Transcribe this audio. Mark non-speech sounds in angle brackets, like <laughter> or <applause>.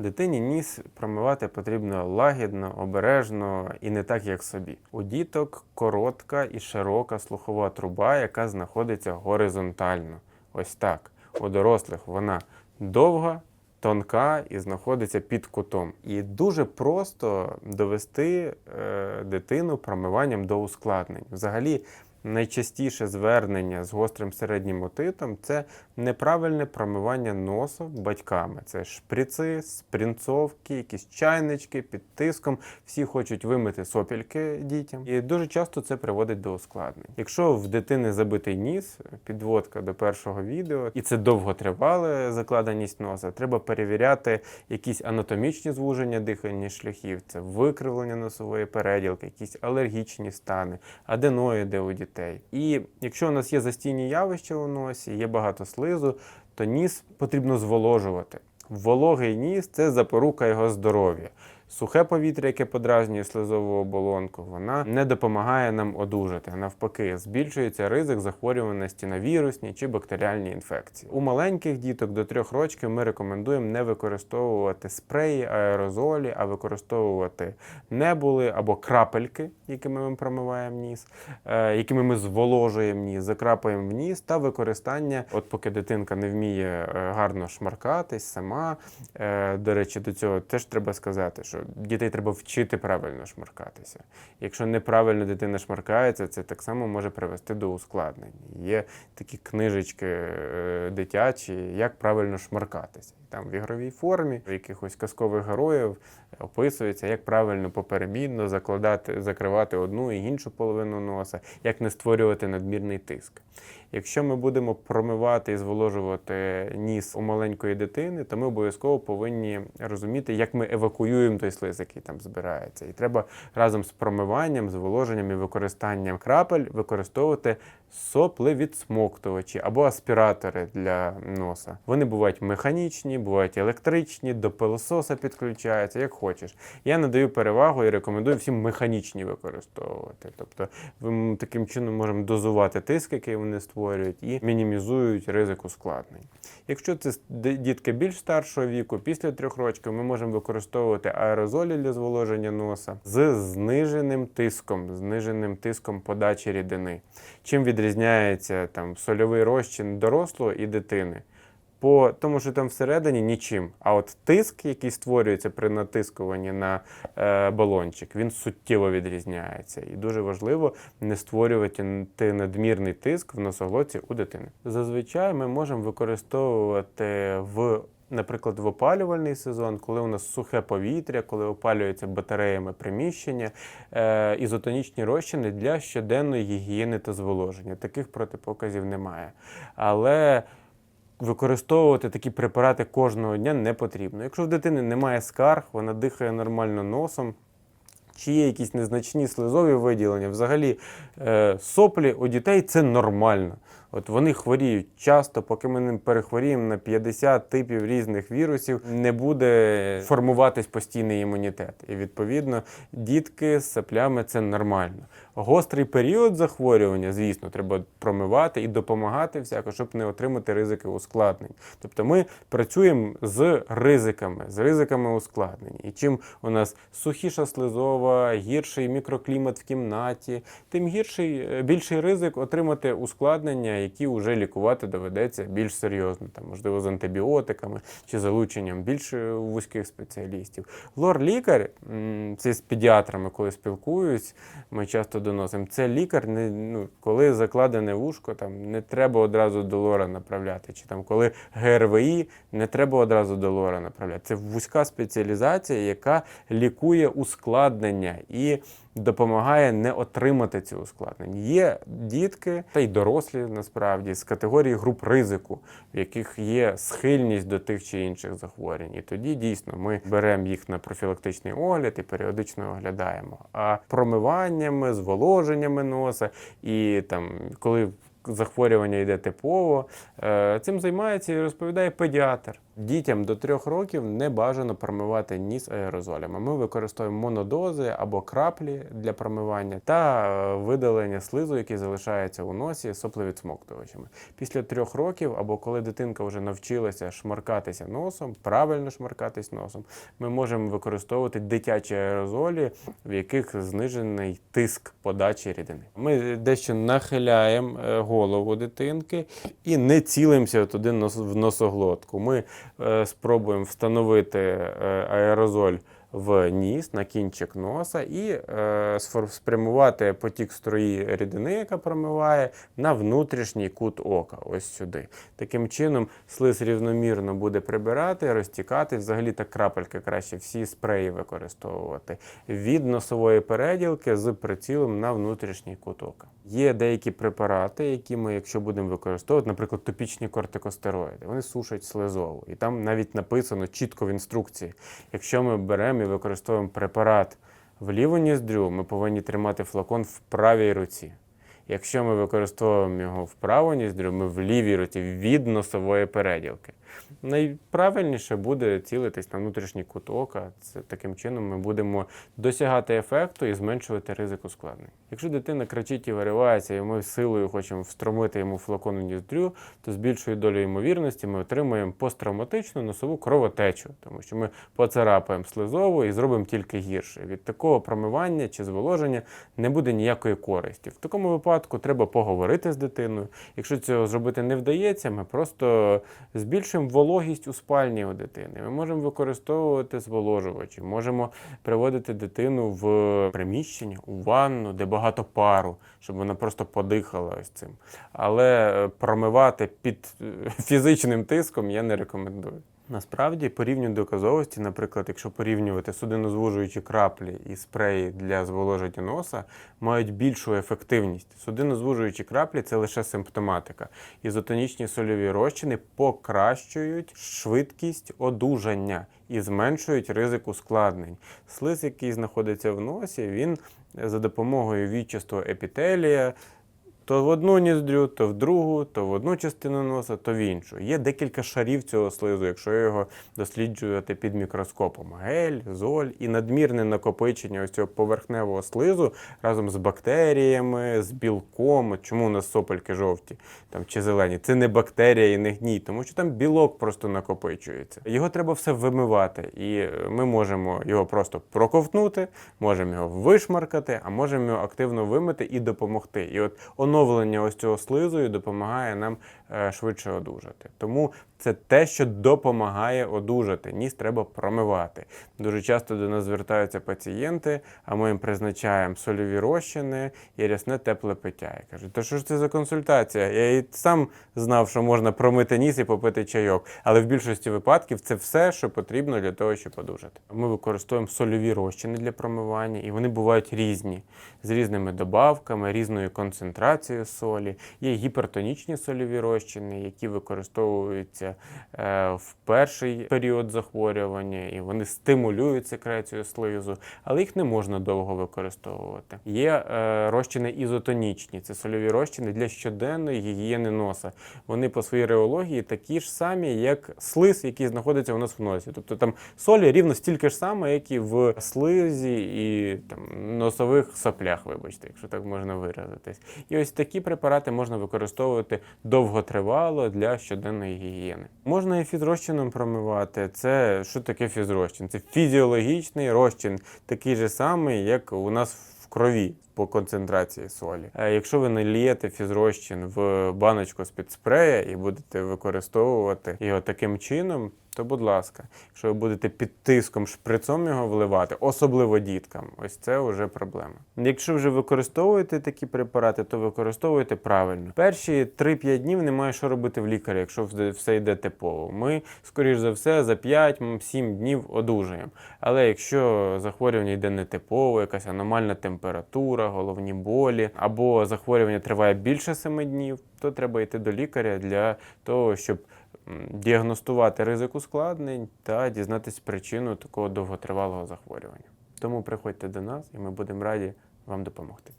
Дитині ніс промивати потрібно лагідно, обережно і не так, як собі. У діток коротка і широка слухова труба, яка знаходиться горизонтально. Ось так. У дорослих вона довга, тонка і знаходиться під кутом. І дуже просто довести е, дитину промиванням до ускладнень. Взагалі, найчастіше звернення з гострим середнім отитом це неправильне промивання носу батьками. Це шприци, спринцовки, якісь чайнички під тиском. Всі хочуть вимити сопільки дітям. І дуже часто це приводить до ускладнень. Якщо в дитини забитий ніс, підводка до першого відео, і це довготривале закладеність носа, треба перевіряти якісь анатомічні звуження дихальних шляхів, це викривлення носової переділки, якісь алергічні стани, аденоїди у дітей. І якщо у нас є застійні явища у носі, є багато слизу, то ніс потрібно зволожувати. Вологий ніс це запорука його здоров'я. Сухе повітря, яке подразнює слизову оболонку, вона не допомагає нам одужати. Навпаки, збільшується ризик захворюваності на вірусні чи бактеріальні інфекції. У маленьких діток до трьох років ми рекомендуємо не використовувати спреї, аерозолі, а використовувати небули або крапельки, якими ми промиваємо ніс, е, якими ми зволожуємо ніс, закрапаємо в ніс, та використання, от поки дитинка не вміє е, гарно шмаркатись сама. Е, До речі, до цього теж треба сказати, що дітей треба вчити правильно шмаркатися. Якщо неправильно дитина шмаркається, це так само може привести до ускладнень. Є такі книжечки е, дитячі, як правильно шмаркатися. Там в ігровій формі якихось казкових героїв описується, як правильно поперемінно закладати, закривати одну і іншу половину носа, як не створювати надмірний тиск. Якщо ми будемо промивати і зволожувати ніс у маленької дитини, то ми обов'язково повинні розуміти, як ми евакуюємо той слиз, який там збирається. І треба разом з промиванням, зволоженням і використанням крапель використовувати соплевідсмоктувачі або аспіратори для носа. Вони бувають механічні, бувають електричні, до пилососа підключаються, як хочеш. Я надаю перевагу і рекомендую всім механічні використовувати. Тобто таким чином можемо дозувати тиск, який вони створюють, і мінімізують ризик ускладнень. Якщо це дітки більш старшого віку, після трьох років ми можемо використовувати аерозолі для зволоження носа з зниженим тиском, зниженим тиском подачі рідини. Чим відрізняється там сольовий розчин дорослого і дитини? По тому, що там всередині нічим. А от тиск, який створюється при натискуванні на е, балончик, він суттєво відрізняється. І дуже важливо не створювати надмірний тиск в носоглотці у дитини. Зазвичай ми можемо використовувати в. Наприклад, в опалювальний сезон, коли у нас сухе повітря, коли опалюється батареями приміщення, е, ізотонічні розчини для щоденної гігієни та зволоження. Таких протипоказів немає. Але використовувати такі препарати кожного дня не потрібно. Якщо в дитини немає скарг, вона дихає нормально носом. Чи є якісь незначні слизові виділення? Взагалі, е, соплі у дітей це нормально. От вони хворіють часто, поки ми не перехворіємо на 50 типів різних вірусів, не буде формуватись постійний імунітет. І відповідно, дітки з соплями це нормально. Гострий період захворювання, звісно, треба промивати і допомагати всяко, щоб не отримати ризики ускладнень. Тобто ми працюємо з ризиками, з ризиками ускладнень. І чим у нас сухіша слизова, гірший мікроклімат в кімнаті, тим гірший, е, більший ризик отримати ускладнення, які вже лікувати доведеться більш серйозно, там, можливо, з антибіотиками чи залученням більш е, вузьких спеціалістів. Лор-лікар, це з педіатрами, коли спілкуюсь, ми часто доносимо. Це лікар, не, ну, коли закладене вушко, там не треба одразу до лора направляти. Чи там коли ГРВІ, не треба одразу до лора направляти. Це вузька спеціалізація, яка лікує ускладнення і допомагає не отримати ці ускладнення. Є дітки, та й дорослі з категорії груп ризику, в яких є схильність до тих чи інших захворювань. І тоді дійсно ми беремо їх на профілактичний огляд і періодично оглядаємо. А промиваннями, зволоженнями носа і там, коли захворювання йде типово, е, цим займається і розповідає педіатр. Дітям до трьох років не бажано промивати ніс аерозолями. Ми використовуємо монодози або краплі для промивання та е, видалення слизу, який залишається у носі соплевідсмоктувачами. Після трьох років, або коли дитинка вже навчилася шмаркатися носом, правильно шмаркатись носом, ми можемо використовувати дитячі аерозолі, в яких знижений тиск подачі рідини. Ми дещо нахиляємо е, голову дитинки і не цілимося туди в носоглотку. Ми спробуємо встановити е, аерозоль в ніс на кінчик носа і е, спрямувати потік строї рідини, яка промиває, на внутрішній кут ока, ось сюди. Таким чином слиз рівномірно буде прибирати, розтікати. Взагалі так крапельки краще всі спреї використовувати від носової переділки з прицілом на внутрішній кут ока. Є деякі препарати, які ми, якщо будемо використовувати, наприклад, топічні кортикостероїди, вони сушать слизову. І там навіть написано чітко в інструкції. Якщо ми беремо і використовуємо препарат в ліву ніздрю, ми повинні тримати флакон в правій руці. Якщо ми використовуємо його в праву ніздрю, ми в лівій руці від носової переділки. Найправильніше буде цілитись на внутрішній кут ока. Це таким чином ми будемо досягати ефекту і зменшувати ризик ускладнень. Якщо дитина кричить і виривається, і ми силою хочемо встромити йому флакон у ніздрю, то з більшою долею ймовірності ми отримаємо посттравматичну носову кровотечу, тому що ми поцарапаємо слизову і зробимо тільки гірше. Від такого промивання чи зволоження не буде ніякої користі. В такому випадку треба поговорити з дитиною. Якщо цього зробити не вдається, ми просто збільшуємо вологість у спальні у дитини. Ми можемо використовувати зволожувачі, можемо приводити дитину в приміщення, у ванну, де багато пару, щоб вона просто подихала ось цим. Але е, промивати під е, <laughs> фізичним тиском я не рекомендую. Насправді, по рівню доказовості, наприклад, якщо порівнювати судинозвужуючі краплі і спреї для зволоження носа, мають більшу ефективність. Судинозвужуючі краплі це лише симптоматика. Ізотонічні сольові розчини покращують швидкість одужання і зменшують ризик ускладнень. Слиз, який знаходиться в носі, він за допомогою відчастого епітелія то в одну ніздрю, то в другу, то в одну частину носа, то в іншу. Є декілька шарів цього слизу, якщо його досліджувати під мікроскопом. Гель, золь і надмірне накопичення ось цього поверхневого слизу разом з бактеріями, з білком. Чому у нас сопельки жовті там, чи зелені? Це не бактерія і не гній, тому що там білок просто накопичується. Його треба все вимивати, і ми можемо його просто проковтнути, можемо його вишмаркати, а можемо його активно вимити і допомогти. І от оновлення ось цього слизу і допомагає нам е, швидше одужати. Тому це те, що допомагає одужати. Ніс треба промивати. Дуже часто до нас звертаються пацієнти, а ми їм призначаємо сольові розчини і рясне тепле пиття. І кажуть, то що ж це за консультація? Я і сам знав, що можна промити ніс і попити чайок. Але в більшості випадків це все, що потрібно для того, щоб одужати. Ми використовуємо сольові розчини для промивання, і вони бувають різні з різними добавками, різною концентрацією солі. Є гіпертонічні сольові розчини, які використовуються е, в перший період захворювання, і вони стимулюють секрецію слизу, але їх не можна довго використовувати. Є е, розчини ізотонічні, це сольові розчини для щоденної гігієни носа. Вони по своїй реології такі ж самі, як слиз, який знаходиться у нас в носі. Тобто там солі рівно стільки ж саме, як і в слизі і там носових соплях, вибачте, якщо так можна виразитись. І ось такі препарати можна використовувати довготривало для щоденної гігієни. Можна і фізрозчином промивати. Це що таке фізрозчин? Це фізіологічний розчин, такий же самий, як у нас в крові по концентрації солі. А якщо ви налієте фізрозчин в баночку з-під спрея і будете використовувати його таким чином, то будь ласка, якщо ви будете під тиском шприцом його вливати, особливо діткам, ось це вже проблема. Якщо вже використовуєте такі препарати, то використовуйте правильно. Перші 3-5 днів немає що робити в лікаря, якщо все йде типово. Ми, скоріш за все, за 5-7 днів одужаємо. Але якщо захворювання йде нетипово, якась аномальна температура, головні болі, або захворювання триває більше 7 днів, то треба йти до лікаря для того, щоб діагностувати ризик ускладнень та дізнатися причину такого довготривалого захворювання. Тому приходьте до нас, і ми будемо раді вам допомогти.